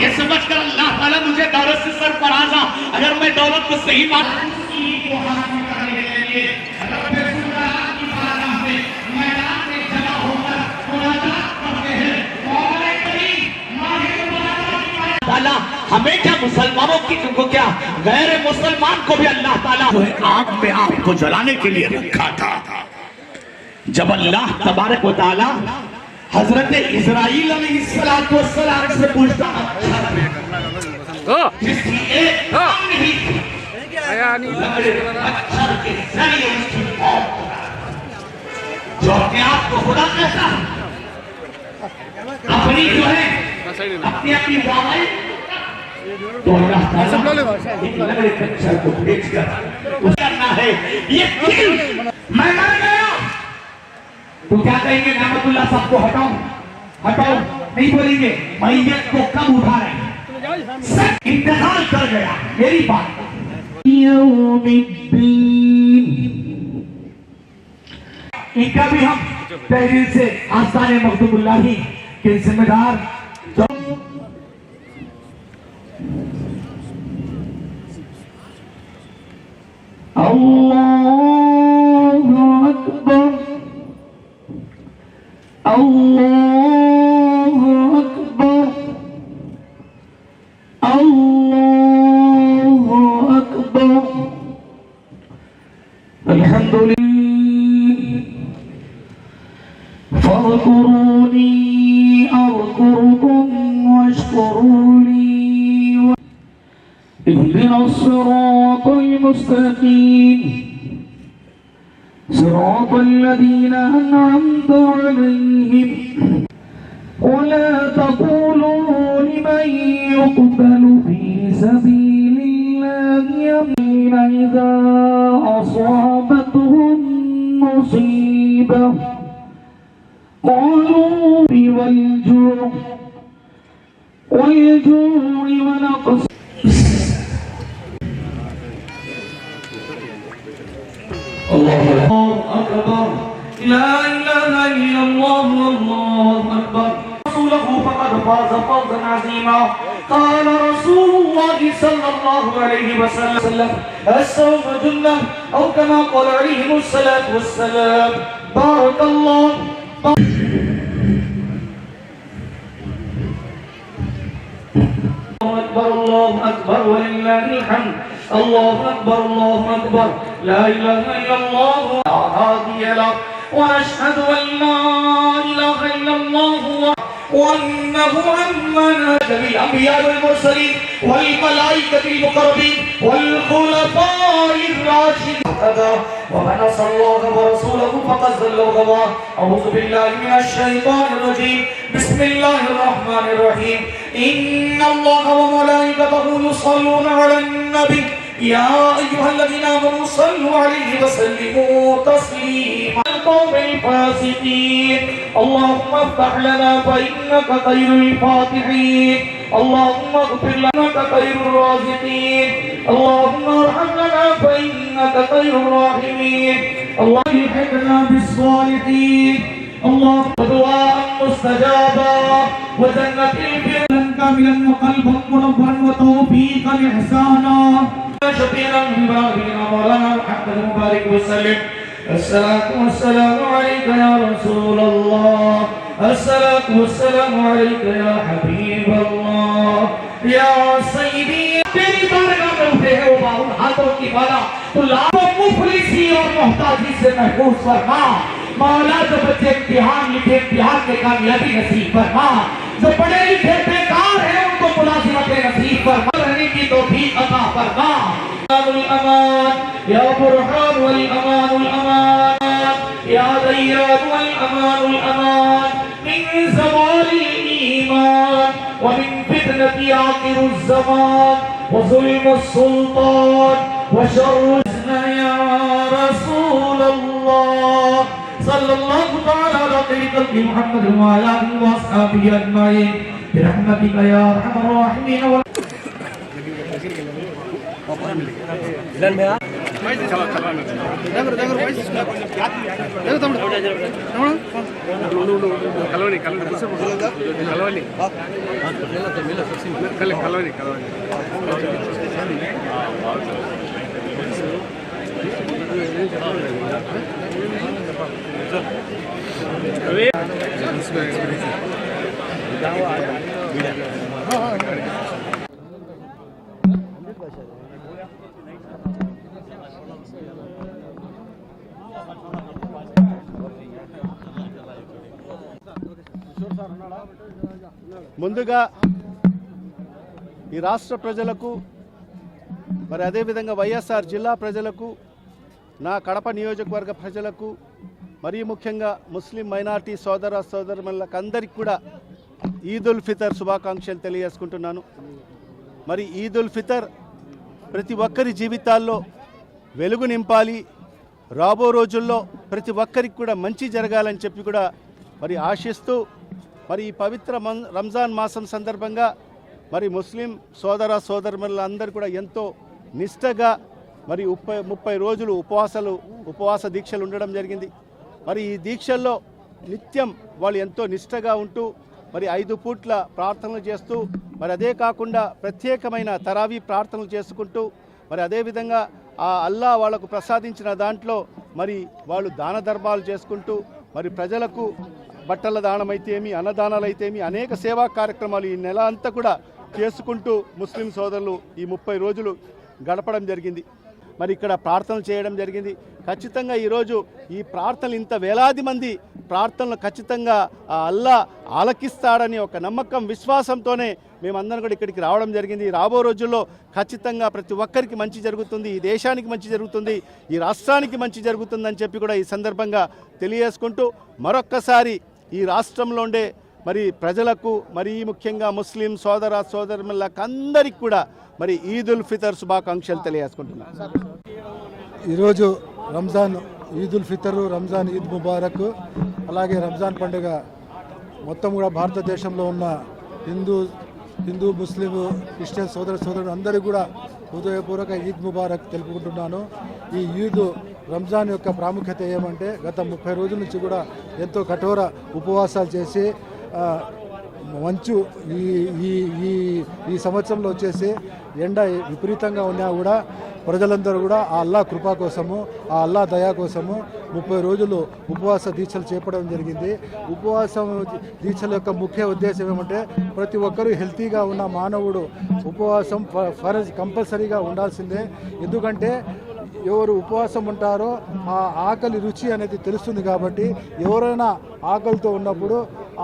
یہ سمجھ کر اللہ تعالیٰ مجھے دولت سے سر پر آزا۔ اگر میں دولت کو صحیح بات ہمیں کیا مسلمانوں کی کو کیا غیر مسلمان کو بھی اللہ تعالیٰ آگ میں آپ کو جلانے کے لیے رکھا تھا۔ جب اللہ تبارک و تعالیٰ حضرت اسرائیل علیہ السلام سے پوچھتا اچھا جس کی ایک آن نہیں تھی لگڑے پتھر کے ذریعے اس کی موت جو اپنے آپ کو خدا کہتا ہے اپنی جو ہے اپنی اپنی وائی تو اللہ تعالیٰ ایک لگڑے پتھر کو بھیج کر کرنا ہے یہ کیل میں نے تو کیا کہیں گے نعمت اللہ سب کو ہٹاؤ ہٹاؤ نہیں بولیں گے میت کو کب اٹھا رہے ہیں سب انتظار کر گیا میری بات یوم الدین ان کا بھی ہم تحریر سے آستان مقدم اللہ ہی کے ذمہ دار اللہ الله أكبر. الله أكبر. الحمد لله. فاذكروني أذكركم واشكروا لي اهدنا الصراط المستقيم. صراط الذين أنعمت عليهم. ولا تقولوا لمن يقتل في سبيل الله يمين إذا أصابتهم مصيبة. قالوا والجوع والجوع ونقص الله أكبر. لا إله إلا الله الله أكبر. رسوله فقد فاز فوزا عظيما. قال رسول الله صلى الله عليه وسلم الصوم جنة أو كما قال عليه الصلاة والسلام. بارك الله الله الله أكبر ولله الحمد. الله أكبر الله أكبر. لا إله إلا الله. لا هادي له. ونشهد أن لا إله إلا الله وأنه أمن بالأنبياء والمرسلين والملائكة المقربين والخلفاء الراشدين. ومن عصى الله وغوى أعوذ بالله من الشيطان الرجيم. بسم الله الرحمن الرحيم. إن الله وملائكته يصلون على النبي. يا أيها الذين آمنوا صلوا عليه وسلموا تسليما. القوم الفاسقين. اللهم افتح لنا فإنك خير الفاتحين. اللهم اغفر لنا خير الرازقين. اللهم ارحم لنا فإنك خير الراحمين. اللهم الحقنا بالصالحين اللهم دعاء مستجابا وجنة الفردوس كاملا وقلبا منورا وتوفيقا احسانا شفيعا من بابنا مولانا محمد المبارك وسلم الصلاة والسلام عليك يا رسول الله الصلاة والسلام عليك يا حبيب الله يا سيدي तेरी बारगाह में उठे हैं वो बाउल हाथों की माला तो लाखों مفلسی اور محتاجی سے محفوظ فرما۔ مولا جو بچے امتحان لکھے، امتحان میں کامیابی نصیب فرما۔ جو پڑھے لکھے بیکار ہیں، ان کو ملازمت نصیب فرما۔ رہنے کی توفیق عطا فرما۔ الامان یا برحان والامان الامان یا غیران والامان الامان من زوال الایمان، ومن فتنة عاقر الزمان، وظلم السلطان، وشر يا رسول الله صلى الله تعالى على خير خلق محمد وعلى آله وأصحابه أجمعين برحمتك يا أرحم الراحمين Ilan ba yan? దగ్గర దగ్గర వాయిస్ తీసుకో. దగ్గర తమ్ముడు తమ్ముడు కలవని కలవని కలవని కల కలవని కలవని ముందుగా ఈ రాష్ట్ర ప్రజలకు మరి అదేవిధంగా వైఎస్ఆర్ జిల్లా ప్రజలకు నా కడప నియోజకవర్గ ప్రజలకు మరీ ముఖ్యంగా ముస్లిం మైనార్టీ సోదర సోదరులకు అందరికీ కూడా ఈద్ ఉల్ ఫితర్ శుభాకాంక్షలు తెలియజేసుకుంటున్నాను. మరి ఈద్ ఉల్ ఫితర్ ప్రతి ఒక్కరి జీవితాల్లో వెలుగు నింపాలి. రాబో రోజుల్లో ప్రతి ఒక్కరికి కూడా మంచి జరగాలని చెప్పి కూడా మరి ఆశిస్తూ మరి ఈ పవిత్ర రంజాన్ మాసం సందర్భంగా మరి ముస్లిం సోదర సోదరులందరూ కూడా ఎంతో నిష్టగా మరి ముప్పై ముప్పై రోజులు ఉపవాసాలు ఉపవాస దీక్షలు ఉండడం జరిగింది. మరి ఈ దీక్షల్లో నిత్యం వాళ్ళు ఎంతో నిష్టగా ఉంటూ మరి ఐదు పూట్ల ప్రార్థనలు చేస్తూ మరి అదే కాకుండా ప్రత్యేకమైన తరావీ ప్రార్థనలు చేసుకుంటూ మరి అదేవిధంగా ఆ అల్లా వాళ్ళకు ప్రసాదించిన దాంట్లో మరి వాళ్ళు దాన ధర్మాలు చేసుకుంటూ మరి ప్రజలకు బట్టల దానం అన్నదానాలైతేమి అన్నదానాలు అయితేమి అనేక సేవా కార్యక్రమాలు ఈ నెల అంతా కూడా చేసుకుంటూ ముస్లిం సోదరులు ఈ ముప్పై రోజులు గడపడం జరిగింది. మరి ఇక్కడ ప్రార్థనలు చేయడం జరిగింది. ఖచ్చితంగా ఈరోజు ఈ ప్రార్థనలు ఇంత వేలాది మంది ప్రార్థనలు ఖచ్చితంగా ఆ అల్లా ఆలకిస్తాడని ఒక నమ్మకం విశ్వాసంతోనే మేమందరం కూడా ఇక్కడికి రావడం జరిగింది. రాబో రోజుల్లో ఖచ్చితంగా ప్రతి ఒక్కరికి మంచి జరుగుతుంది. ఈ దేశానికి మంచి జరుగుతుంది. ఈ రాష్ట్రానికి మంచి జరుగుతుందని చెప్పి కూడా ఈ సందర్భంగా తెలియజేసుకుంటూ మరొక్కసారి ఈ రాష్ట్రంలో ఉండే మరి ప్రజలకు మరి ముఖ్యంగా ముస్లిం సోదర సోదరులకు అందరికి కూడా మరి ఈదుల్ ఫితర్ శుభాకాంక్షలు తెలియజేసుకుంటున్నాను. ఈరోజు రంజాన్ ఈదుల్ ఫితర్ రంజాన్ ఈద్ ముబారక్ అలాగే రంజాన్ పండుగ మొత్తం కూడా భారతదేశంలో ఉన్న హిందూ హిందూ ముస్లిం క్రిస్టియన్ సోదర సోదరులు అందరికీ కూడా హృదయపూర్వక ఈద్ ముబారక్ తెలుపుకుంటున్నాను. ఈ ఈద్ రంజాన్ యొక్క ప్రాముఖ్యత ఏమంటే గత ముప్పై రోజుల నుంచి కూడా ఎంతో కఠోర ఉపవాసాలు చేసి మంచు ఈ ఈ ఈ ఈ సంవత్సరంలో వచ్చేసి ఎండ విపరీతంగా ఉన్నా కూడా ప్రజలందరూ కూడా ఆ అల్లా కృప కోసము ఆ అల్లా దయా కోసము ముప్పై రోజులు ఉపవాస దీక్షలు చేపట్టడం జరిగింది. ఉపవాసం దీక్షల యొక్క ముఖ్య ఉద్దేశం ఏమంటే ప్రతి ఒక్కరూ హెల్తీగా ఉన్న మానవుడు ఉపవాసం ఫ- ఫరజ్ కంపల్సరీగా ఉండాల్సిందే. ఎందుకంటే ఎవరు ఉపవాసం ఉంటారో ఆ ఆకలి రుచి అనేది తెలుస్తుంది కాబట్టి ఎవరైనా ఆకలితో ఉన్నప్పుడు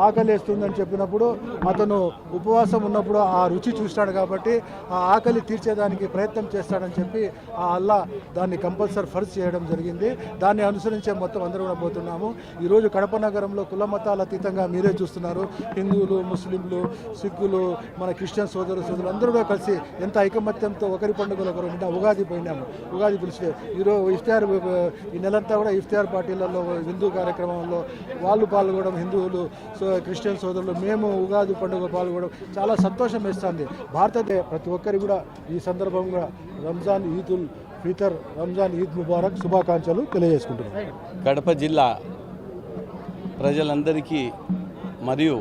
ఆకలి వేస్తుందని చెప్పినప్పుడు అతను ఉపవాసం ఉన్నప్పుడు ఆ రుచి చూస్తాడు కాబట్టి ఆ ఆకలి తీర్చేదానికి ప్రయత్నం చేస్తాడని చెప్పి ఆ అల్లా దాన్ని కంపల్సరీ ఫర్జ్ చేయడం జరిగింది. దాన్ని అనుసరించే మొత్తం అందరూ కూడా పోతున్నాము. ఈరోజు కడప నగరంలో కుల మతాల అతీతంగా మీరే చూస్తున్నారు. హిందువులు ముస్లింలు సిక్కులు మన క్రిస్టియన్ సోదరు సోదరులు అందరూ కూడా కలిసి ఎంత ఐకమత్యంతో ఒకరి పండుగలు ఒకరు నిన్న ఉగాది పోయినాము. ఉగాది పిలిచి ఈరోజు ఇఫ్తార్ ఈ నెలంతా కూడా ఇఫ్తార్ పార్టీలలో హిందూ కార్యక్రమంలో వాళ్ళు పాల్గొనడం హిందువులు సో క్రిస్టియన్ సోదరులు మేము ఉగాది పండుగ పాల్గొనడం చాలా సంతోషం వేస్తుంది. భారతదే ప్రతి ఒక్కరికి కూడా ఈ సందర్భంగా రంజాన్ ఈద్ ఉల్ ఫితర్ రంజాన్ ఈద్ ముబారక్ శుభాకాంక్షలు తెలియజేసుకుంటున్నాం. కడప జిల్లా ప్రజలందరికీ మరియు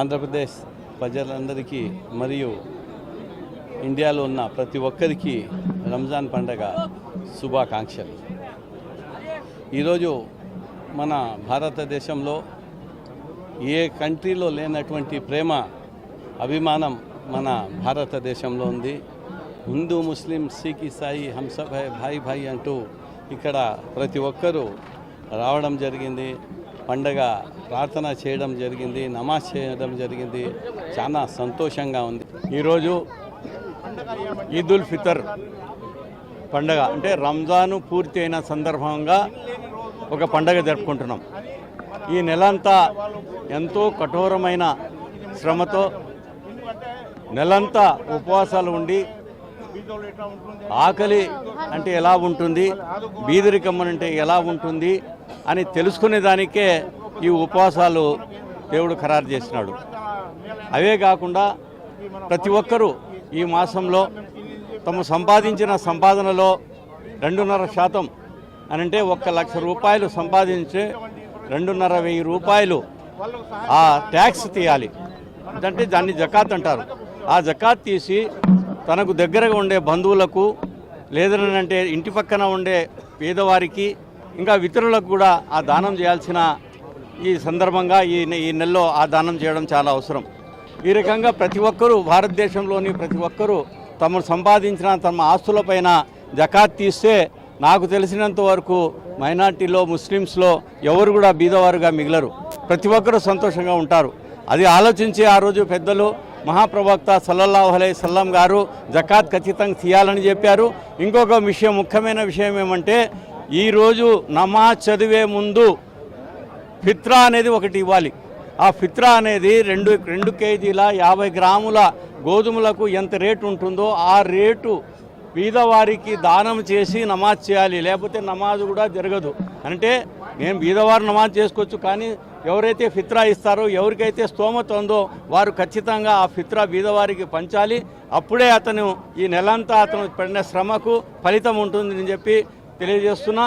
ఆంధ్రప్రదేశ్ ప్రజలందరికీ మరియు ఇండియాలో ఉన్న ప్రతి ఒక్కరికి రంజాన్ పండగ శుభాకాంక్షలు. ఈరోజు మన భారతదేశంలో ఏ కంట్రీలో లేనటువంటి ప్రేమ అభిమానం మన భారతదేశంలో ఉంది. హిందూ ముస్లిం సిక్ ఇసాయి హంసభాయ్ భాయి భాయ్ భాయ్ అంటూ ఇక్కడ ప్రతి ఒక్కరూ రావడం జరిగింది. పండగ ప్రార్థన చేయడం జరిగింది నమాజ్ చేయడం జరిగింది. చాలా సంతోషంగా ఉంది. ఈరోజు ఈదుల్ ఫితర్ పండగ అంటే రంజాను పూర్తి అయిన సందర్భంగా ఒక పండగ జరుపుకుంటున్నాం. ఈ నెలంతా ఎంతో కఠోరమైన శ్రమతో నెలంతా ఉపవాసాలు ఉండి ఆకలి అంటే ఎలా ఉంటుంది? బీదరికం అంటే ఎలా ఉంటుంది? అని తెలుసుకునే దానికే ఈ ఉపవాసాలు దేవుడు ఖరారు చేసినాడు. అవే కాకుండా ప్రతి ఒక్కరూ ఈ మాసంలో తమ సంపాదించిన సంపాదనలో రెండున్నర శాతం అని అంటే ఒక్క లక్ష రూపాయలు సంపాదించే రెండున్నర వెయ్యి రూపాయలు ఆ ట్యాక్స్ తీయాలి. అంటే దాన్ని జకాత్ అంటారు. ఆ జకాత్ తీసి తనకు దగ్గరగా ఉండే బంధువులకు లేదనంటే ఇంటి పక్కన ఉండే పేదవారికి ఇంకా ఇతరులకు కూడా ఆ దానం చేయాల్సిన ఈ సందర్భంగా ఈ ఈ నెలలో ఆ దానం చేయడం చాలా అవసరం. ఈ రకంగా ప్రతి ఒక్కరూ భారతదేశంలోని ప్రతి ఒక్కరూ తమను సంపాదించిన తమ ఆస్తులపైన జకాత్ తీస్తే నాకు తెలిసినంత వరకు మైనార్టీలో ముస్లిమ్స్లో ఎవరు కూడా బీదవారుగా మిగలరు. ప్రతి ఒక్కరూ సంతోషంగా ఉంటారు. అది ఆలోచించి ఆ రోజు పెద్దలు మహాప్రవక్త సల్లల్లాహు అలై సల్లం గారు జకాత్ ఖచ్చితంగా తీయాలని చెప్పారు. ఇంకొక విషయం ముఖ్యమైన విషయం ఏమంటే ఈరోజు నమాజ్ చదివే ముందు ఫిత్రా అనేది ఒకటి ఇవ్వాలి. ఆ ఫిత్రా అనేది రెండు రెండు కేజీల యాభై గ్రాముల గోధుమలకు ఎంత రేటు ఉంటుందో ఆ రేటు బీదవారికి దానం చేసి నమాజ్ చేయాలి. లేకపోతే నమాజ్ కూడా జరగదు. అంటే మేము బీదవారు నమాజ్ చేసుకోవచ్చు కానీ ఎవరైతే ఫిత్రా ఇస్తారో ఎవరికైతే స్తోమత ఉందో వారు ఖచ్చితంగా ఆ ఫిత్రా బీదవారికి పంచాలి. అప్పుడే అతను ఈ నెలంతా అతను పడిన శ్రమకు ఫలితం ఉంటుందని చెప్పి తెలియజేస్తున్నా.